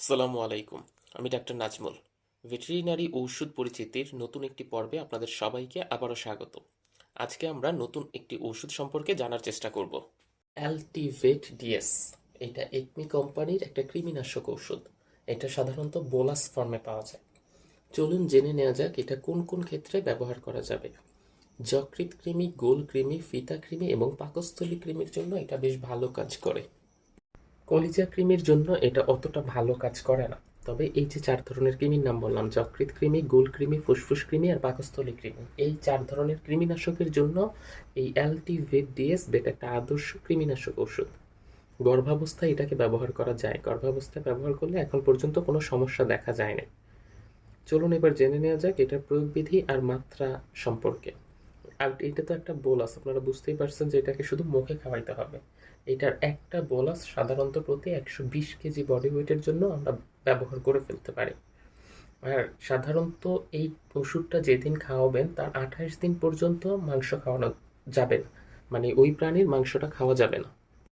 আসসালামু আলাইকুম, আমি ডাক্তার নাজমুল। ভেটেরিনারি ঔষধ পরিচিতির নতুন একটি পর্বে আপনাদের সবাইকে আবারও স্বাগত। আজকে আমরা নতুন একটি ওষুধ সম্পর্কে জানার চেষ্টা করব। অ্যালটিভেট ডিএস এটা একমি কোম্পানির একটা কৃমিনাশক ঔষধ। এটা সাধারণত বোলাস ফর্মে পাওয়া যায়। চলুন জেনে নেওয়া যাক এটা কোন কোন ক্ষেত্রে ব্যবহার করা যাবে। যকৃৎ কৃমি, গোল কৃমি, ফিতা কৃমি এবং পাকস্থলী কৃমির জন্য এটা বেশ ভালো কাজ করে। কলিজা কৃমির জন্য এটা অতটা ভালো কাজ করে না। তবে এই যে চার ধরনের কৃমির নাম বললাম, যকৃৎ কৃমি গোল কৃমি ফুসফুস কৃমি আর পাকস্থলী কৃমি এই চার ধরনের কৃমিনাশকের জন্য এই অ্যালটিভেট ডিএস বেটা একটা আদর্শ কৃমিনাশক ওষুধ গর্ভাবস্থায় এটাকে ব্যবহার করা যায়। গর্ভাবস্থায় ব্যবহার করলে এখন পর্যন্ত কোনো সমস্যা দেখা যায়নি। চলুন এবার জেনে নেওয়া যাক এটার প্রয়োগবিধি আর মাত্রা সম্পর্কে। আর এটা তো একটা বোলাস, আপনারা বুঝতেই পারছেন যে এটাকে শুধু মুখে খাওয়াইতে হবে। এটার একটা বোলাস সাধারণত প্রতি একশো বিশ কেজি বডি ওয়েটের জন্য আমরা ব্যবহার করে ফেলতে পারি। আর সাধারণত এই ওষুধটা যেদিন খাওয়াবেন, তার আঠাশ দিন পর্যন্ত মাংস খাওয়ানো যাবে না। মানে ওই প্রাণীর মাংসটা খাওয়া যাবে না।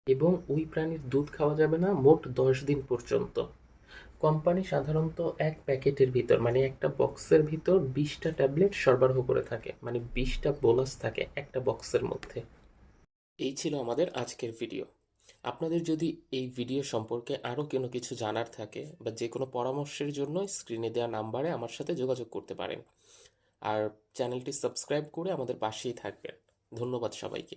এবং ওই প্রাণীর দুধ খাওয়া যাবে না মোট দশ দিন পর্যন্ত। কোম্পানি সাধারণত এক প্যাকেটের ভিতর মানে একটা বক্সের ভিতর বিশটা ট্যাবলেট সরবরাহ করে থাকে মানে বিশটা বোলাস থাকে একটা বক্সের মধ্যে। এই ছিল আমাদের আজকের ভিডিও। আপনাদের যদি এই ভিডিও সম্পর্কে আরও কোনো কিছু জানার থাকে বা যে কোনো পরামর্শের জন্য স্ক্রিনে দেওয়া নাম্বারে আমার সাথে যোগাযোগ করতে পারেন। আর চ্যানেলটি সাবস্ক্রাইব করে আমাদের পাশেই থাকবেন। ধন্যবাদ সবাইকে।